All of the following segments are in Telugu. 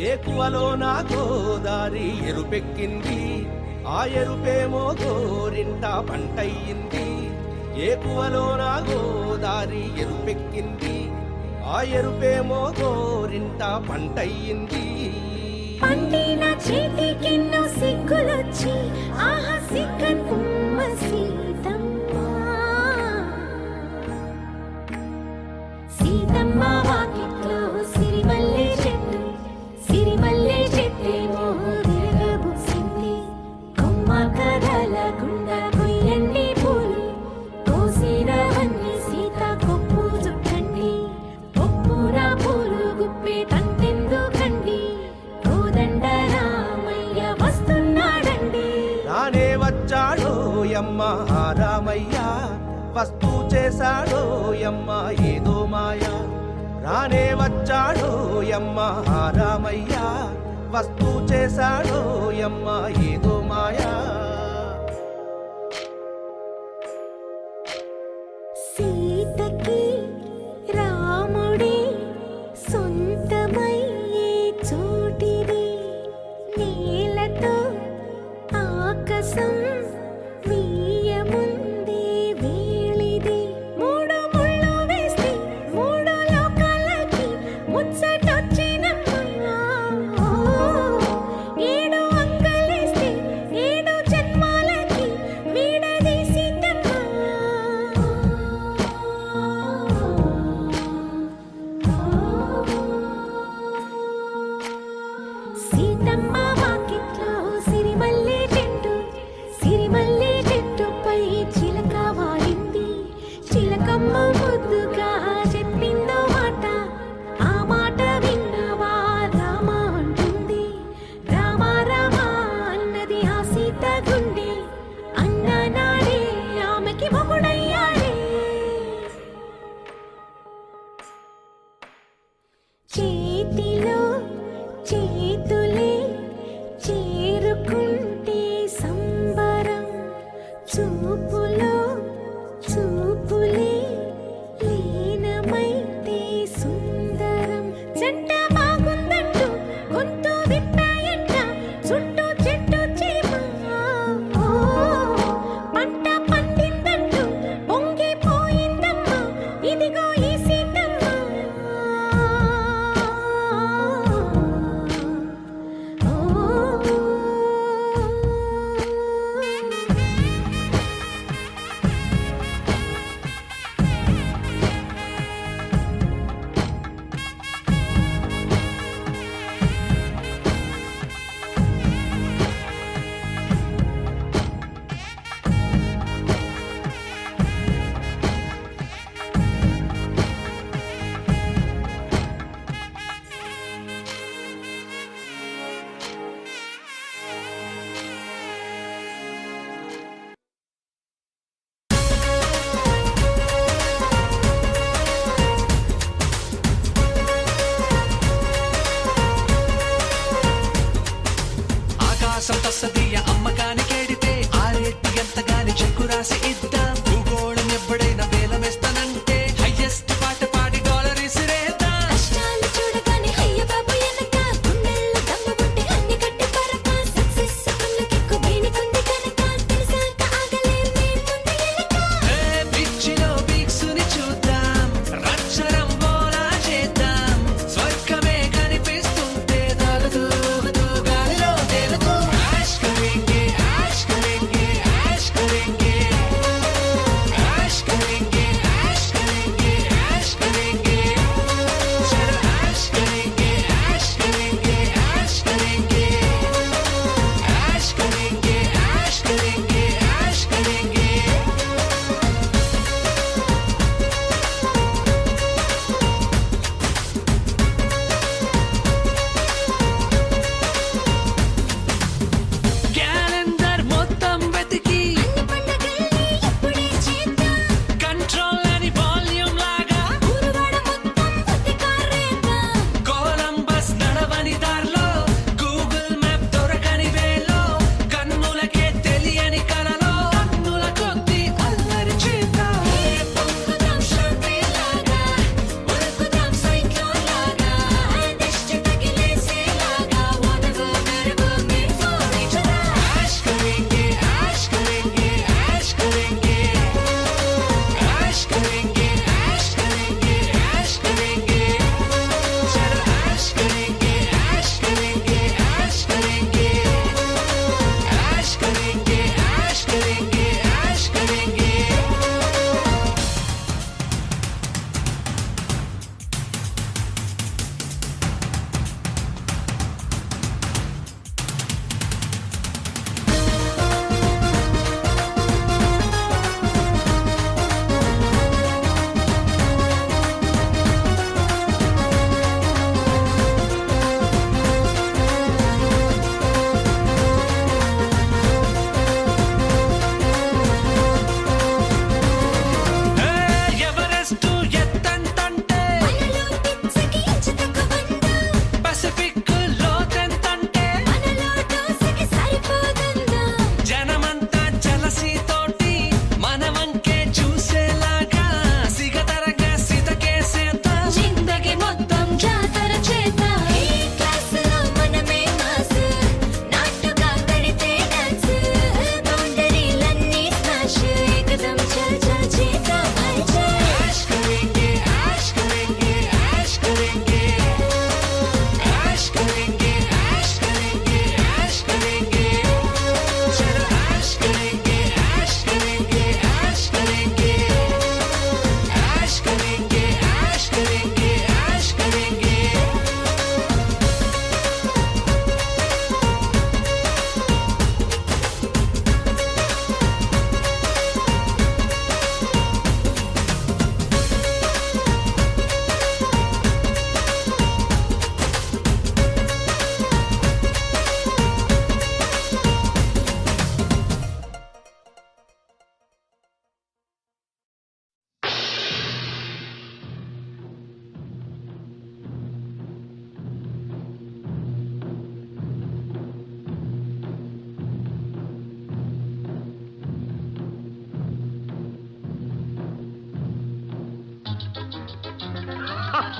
ఏకువలో నా గోదారి ఎరుపెక్కింది? ఆ ఎరుపేమో గోరింట పంటయ్యింది. ఏకువలో నా గోదారి ఎరుపెక్కింది? ఆ ఎరుపేమో గోరింట పంటయ్యింది. పండిన చేతికెన్నో సిగ్గులొచ్చి ఆహా సిగ్గన్ రానే వచ్చాడు యమ్మ. రామయ్య వస్తూ చేశాడు యమ్మ. ఏదో మాయా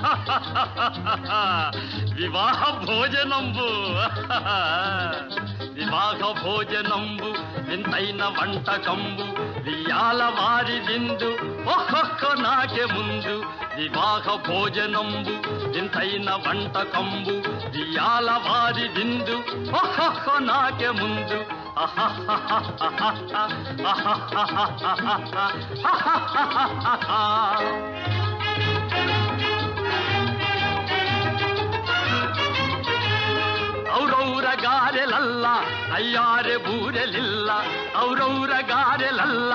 వివాహ భోజనంబు వివాహ భోజనంబు వింతైన వంటకంబు వియాల వారి విందు ఒక్కొక్క నాకే ముందు. వివాహ భోజనంబు వింతైన వంటకంబు వియాల వారి విందు ఒక్కొక్క నాకే ముందు. ఆహా ఔరగారెలల్ల అయ్యారె బూరెలిల్ల ఔరౌరగారెలల్ల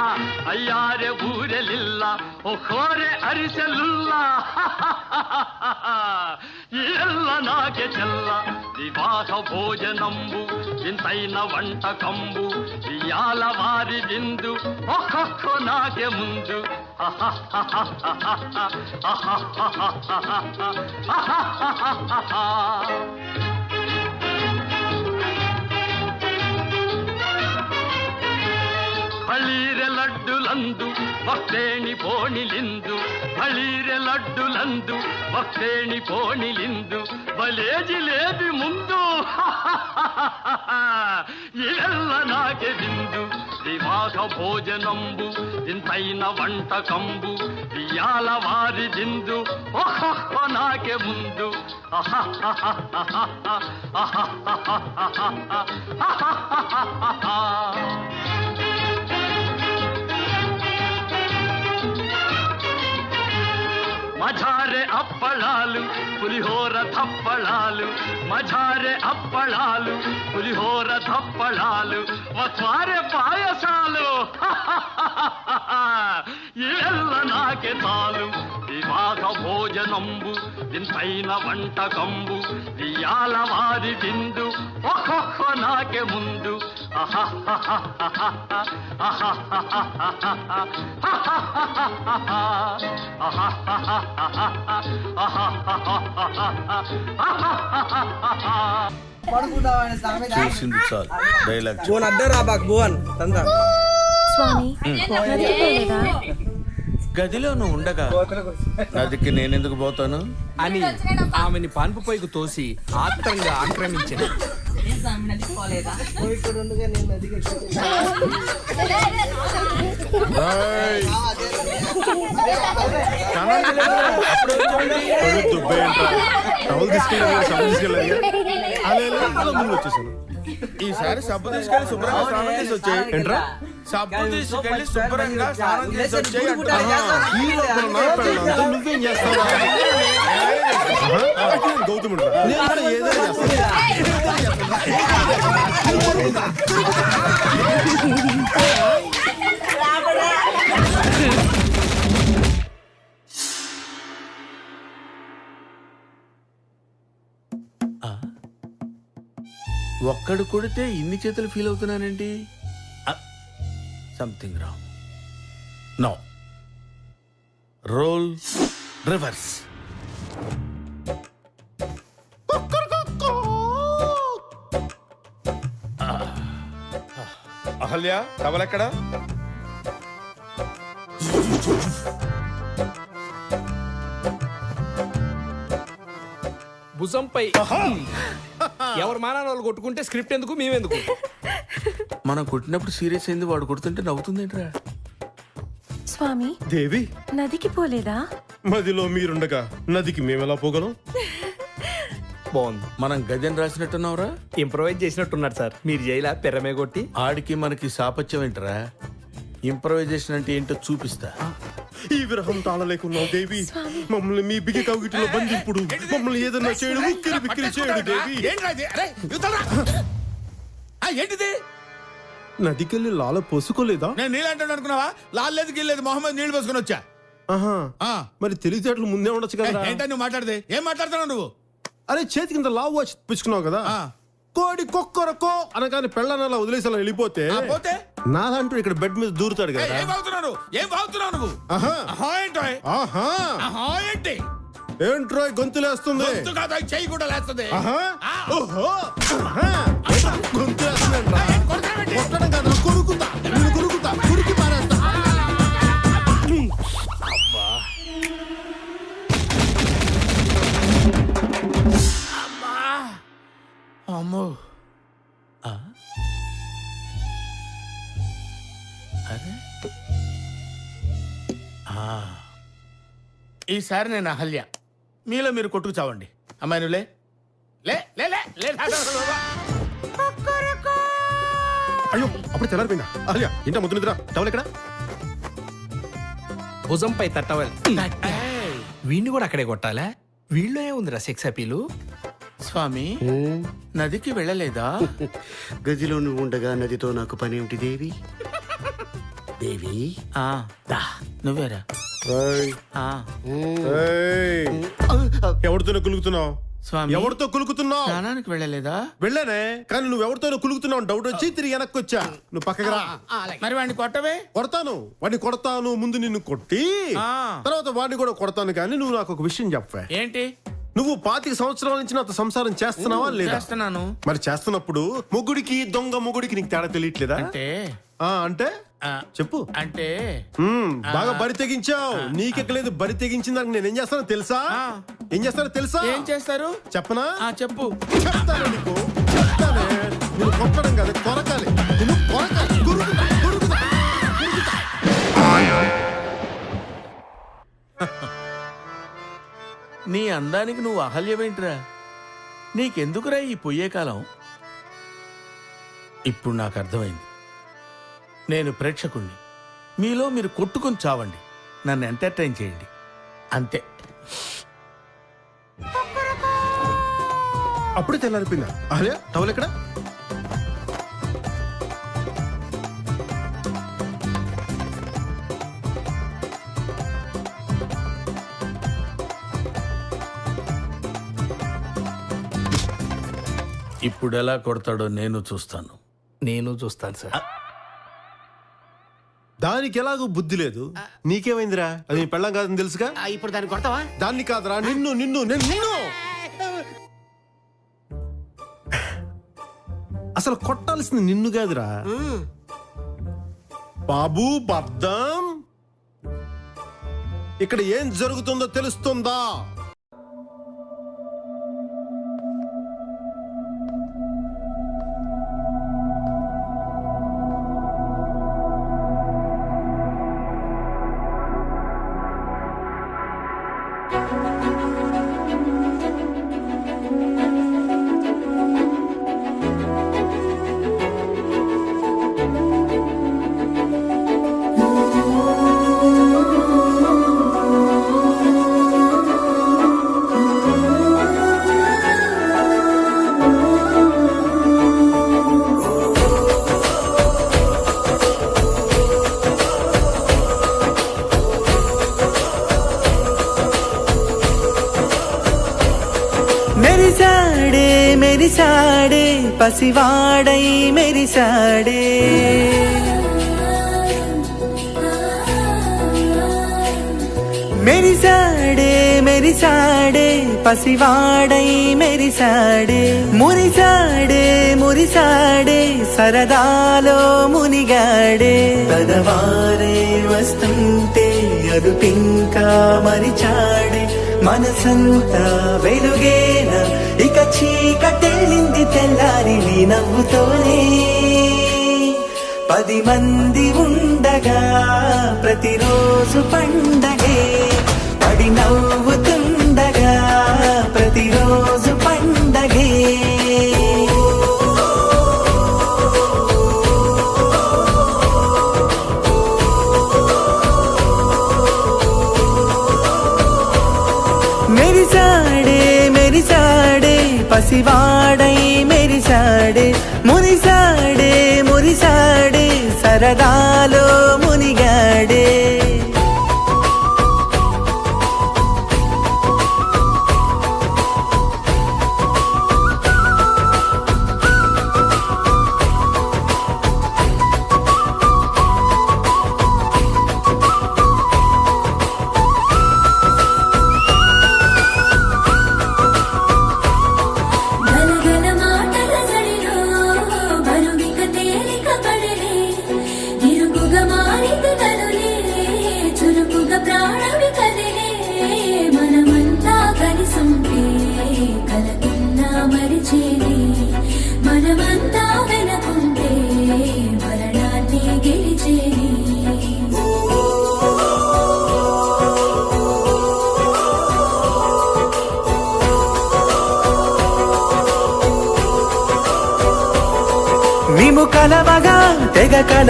అయ్యారె బూరెలిల్ల ఓ కోరె అరిసెలుల్ల. ఎల్ల నాకే చెల్ల వివాహ భోజనంబు ఇంతైన వంట కంబు ఇయాల వారి బిందు ఒక్కొక్క నాకే ముందు. ఆహా ಬಳೀರೆ ಲಡ್ಡುಲಂದು ಭಕ್ತೇಣಿ ಪೋಣಿಲಿಂದು ಬಳೀರೆ ಲಡ್ಡುಲಂದು ಭಕ್ತೇಣಿ ಪೋಣಿಲಿಂದು ಬಲೇ ಜಿಲೇಬಿ ಮುಂದು ಇವೆಲ್ಲ ನಾಗೆ ಬಿಂದು వివాహ భోజనంబు ఇంతైన వంటకంబు బియ్యాల వారి దిందు ఒక్కొక్క నాకే ముందు మజారే అప్పళాలు పులిహోర తప్పళాలు మజారే అప్పళాలు పులిహోర తప్పళాలు వస్వారే పాయసాలు. ఏళ్ళ నాకే తాలు వివాహ భోజనంబు వింతైన వంటకంబు ఇయాల వారి బిందు ఒక్కొక్క నాకే ముందు. చేసింది చాలు. Dialogue backbone. తందా స్వామి నదికి పోలేదా గదిలో నువ్వు ఉండగా? నదికి నేనెందుకు పోతాను? అని ఆమెని పాన్పు పైకి తోసి ఆత్రంగా ఆక్రమించింది ఇక్కడ ఉండగా నేను నదికి? టవల్ తీసుకెళ్ళాలి సబ్బు తీసుకెళ్ళాలి అలా ఇలా అలా ముందు వచ్చేసాను ఈసారి సబ్బు తీసుకెళ్ళి శుభ్రంగా స్నానం చేసి వచ్చాయి ఏంట్రా సబ్బు తీసుకెళ్ళి శుభ్రంగా స్నానం చేసి వచ్చాయి నువ్వేం చేస్తావా? గౌతముడు ఏదైనా చేస్తాను ఒక్కడు కొడితే ఇన్ని చేతులు feel అవుతున్నానండి something wrong no role reverse Ahalya టవలెక్కడ భుజంపై ఎవరు మానాన్ని వాళ్ళు కొట్టుకుంటే స్క్రిప్ట్ ఎందుకు మేమెందుకు మనం కొట్టినప్పుడు సీరియస్ అయింది వాడు కొడుతుంటే నవ్వుతుందేంట్రా? స్వామి దేవి? నదికి పోలేదా? మదిలో మీరుండగా నదికి మేమెలా పోగలం? బాగుంది. మనం గదిని రాసినట్టున్నావురా? ఇంప్రవైజ్ చేసినట్టున్నారు సార్. మీరు జైలా పెరమే కొట్టి. ఆడికి మనకి సాపత్యం ఏంట్రా? ఇంప్రవైజేషన్ అంటే ఏంటో చూపిస్తా. ఈ విరహం తాళలేకున్నావు దేవి. మమ్మల్ని మీ బిగి కవిటిలో బంధింపుడు. మమ్మల్ని ఏదన్నా చేయడు ఉక్కిరి బిక్కిరి చేయడు దేవి. ఏంటిది? నదికెళ్ళి లాల పోసుకోలేదా? నేను నీళ్ళంటాడు అనుకున్నావా? లాలేదు గిల్లేదు మొహమ్మద్ నీళ్ళు పోసుకొని వచ్చా. ఆహా. ఆ. మరి తెలివితేటలు ముందే ఉండొచ్చు ఏ, కదా ఏంటని నువ్వు మాట్లాడితే ఏం మాట్లాడుతున్నావు నువ్వు? అరే చేతి కింద లావు వాచ్ పుచ్చుకున్నావు కదా. ఆ. కోడి కొక్కరకో అనగానే పెళ్ళని అలా వదిలేసి అలా వెళ్ళిపోతే పోతే. నాదంటూ ఇక్కడ బెడ్ మీద దూరుతాడు ఏయ్, కదా ఏం బాగుతున్నావు ఏం బాగుతున్నావు నువ్వు? ఆహా. అహా ఏంటోయ్ ఆహా. ఏంటి? ఏంట్రో ఈ గొంతులేస్తుంది గొంతు కాదు అది చెయ్యి కూడా లేస్తుంది. ఆహా. ఓహో. ఆహా. ఏంట్రా, గొంతులేస్తుందేంట్రా? కొట్టడం కాదురా, కొరుకుతా. నేను పారేస్తా. అమ్మో. ఈసారి నేను అహల్య మీలో మీరు కొట్టుకు చావండి. అమ్మాయి నువ్వు లే. లే లే లే అయ్యో అప్పుడు తెల్లారిపోయిందా? అలియా ఇంట ముద్దు నిద్ర. టవల్ ఎక్కడ? భుజంపై తట్టవాలి వీడిని కూడా అక్కడే కొట్టాలా? వీళ్ళు ఏముందిరా సెక్స్ అపీలు? స్వామి నదికి వెళ్ళలేదా? గదిలో నువ్వు ఉండగా నదితో నాకు పని ఏమిటి దేవి? దేవి? ఆ, దా, నువ్వేరా? ఎవరితోనో కులుకుతున్నావు? స్వామి. ఎవరితో కులుకుతున్నావు? స్నానానికి వెళ్ళలేదా? వెళ్ళానే. కానీ నువ్వు ఎవరితోనో కులుకుతున్నావు డౌట్ వచ్చి తిరిగి వెనక్కి వచ్చా. నువ్వు పక్కకి రా. మరి వాడిని కొట్టవే? కొడతాను. వాడిని కొడతాను ముందు నిన్ను కొట్టి ఆ. తర్వాత వాడిని కూడా కొడతాను కానీ నువ్వు నాకు ఒక విషయం చెప్పవే. ఏంటి? నువ్వు పాతిక సంవత్సరాల నుంచి నాతో సంసారం చేస్తున్నావా లేదా? చేస్తున్నాను. మరి చేస్తున్నప్పుడు మొగుడికి దొంగ మొగుడికి నీకు తేడా తెలియట్లేదా? అంటే? ఆ, అంటే? చెప్పు. అంటే బాగా బరి తెగించావు. నీకెక్కలేదు బరి తెగించిన దానికి నేను ఏం చేస్తానో తెలుసా? ఆ. ఏం చేస్తానో తెలుసా? ఏం చేస్తారు? చెప్పనా? ఆ చెప్పు. చెప్తాను నీకు చెప్తానే. నువ్వు కొట్టడం కాదు కొరకాలి. నువ్వు కొరకాలి. నీ అందానికి నువ్వు అహల్యమేంట్రా నీకెందుకురా ఈ పొయ్యే కాలం? ఇప్పుడు నాకు అర్థమైంది. నేను ప్రేక్షకుణ్ణి. మీలో మీరు కొట్టుకొని చావండి. నన్ను ఎంటర్టైన్ చేయండి. అంతే. అప్పుడే తెల్లారిపోయిందా? అరే టవల్ ఎక్కడ? ఇప్పుడు ఎలా కొడతాడో నేను చూస్తాను. నేను చూస్తాను సార్. దానికి ఎలాగో బుద్ధి లేదు. నీకేమైందిరా? అది నీ పెళ్ళం కాదని తెలుసుగా? ఆ, ఇప్పుడు దాన్ని కొడతావా? దాన్ని కాదురా నిన్ను నిన్ను నేను నిన్ను అసలు కొట్టాల్సింది నిన్ను కాదురా. బాబు బద్దం! ఇక్కడ ఏం జరుగుతుందో తెలుస్తుందా? మెరిసాడే మెరిసాడే పసివాడై మెరిసాడే. మెరిసాడే మెరిసాడే పసివాడై మెరిసాడే. మురిసాడే మురిసాడే సరదాలో మునిగాడే. పదవారే వస్తుంటే అదుపింకా మరిచాడే. మనసంతా వెలుగేనా ఇక చీకటేలింది తెల్లారి నీ నవ్వుతోనే. పది మంది ఉండగా ప్రతిరోజు పండగే. పడి నవ్వుతుండగా సరదాలో మునిగా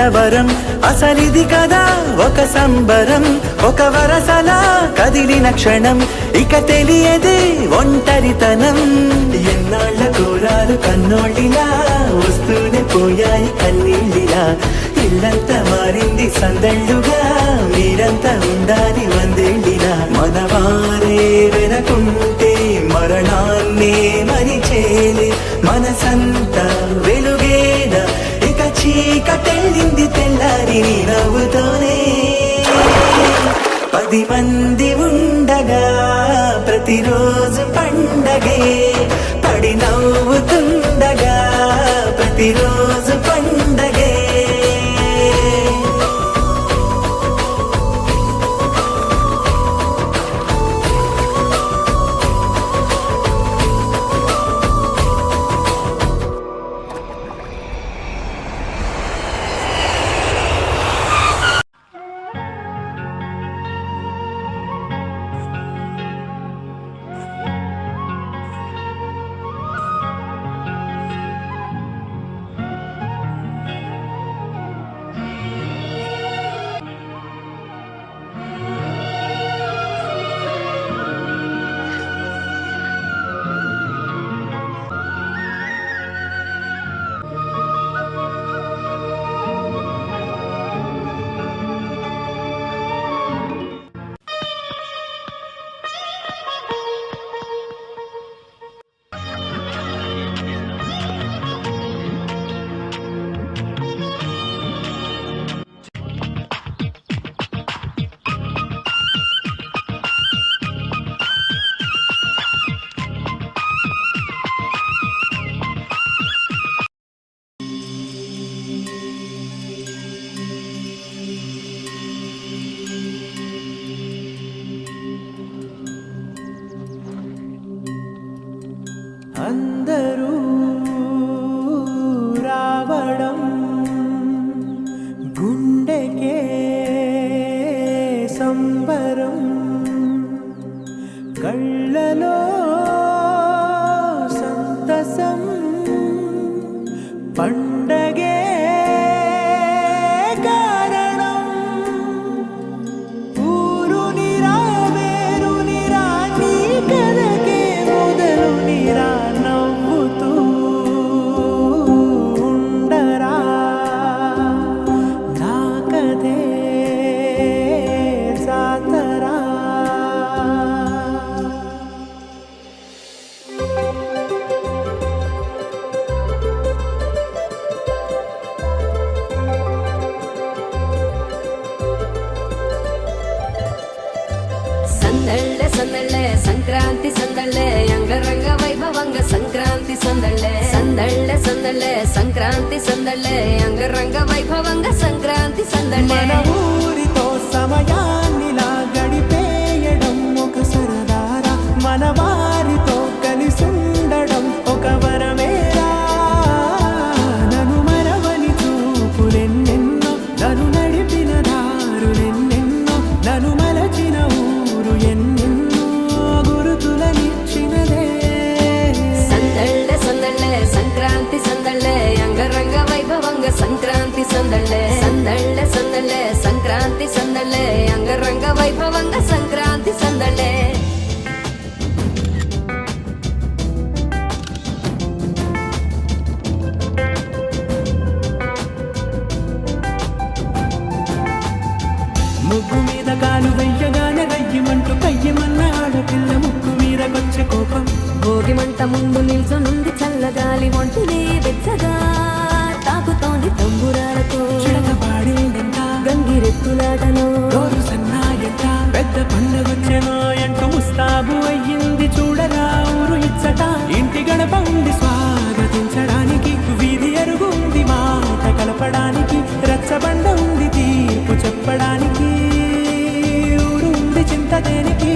కలవరం అసలిది కదా ఒక సంబరం ఒక వరసలా కదిలిన క్షణం. ఇక తెలియదే ఒంటరితనం. ఎన్నాళ్ళ కోరాలు కన్నోళ్ళిలా వస్తూనే పోయాయి కన్నీళ్ళిలా. ఇల్లంతా మారింది సందళ్ళుగా మీరంతా ఉండాలి వందేళ్ళిలా. మనవారే వెనకుంటే మరణాన్నే మరిచేలే. మనసంతా వెలుగేదా చీకటెళ్ళింది తెల్లారి నవ్వుతోనే పది మంది ఉండగా ప్రతిరోజు పండగే. పడి నవ్వుతుండగా పండగే సంక్రాంతి సందళ్ళ అంగరంగ వైభవంగ సందళ్ళ సందళ్ళ సందళ్ళ సంక్రాంతి సందళ్ళ అంగరంగ వైభవంగ సంక్రాంతి సందళ్ళ ముగ్గు మీద కాలు వెయ్యగానే రయ్యమంటూ కయ్యమన్న ఆడపిల్ల ముక్కు మీద కొచ్చే కోపం. భోగి మంట ముందు నిల్చొనుంది చల్లగాలి ఒంటినే వెచ్చగా గంగిరెత్తులాటలో రోజు సన్నాయంట పెద్ద పండగొచ్చెనో ఎంటూ ముస్తాబు అయ్యింది చూడరా ఊరు ఇచ్చట. ఇంటి గడప స్వాగతించడానికి వీధి అరుగు ఉంది మాట కలపడానికి రచ్చబండ ఉంది తీర్పు చెప్పడానికి. ఊరు చింత దేనికి?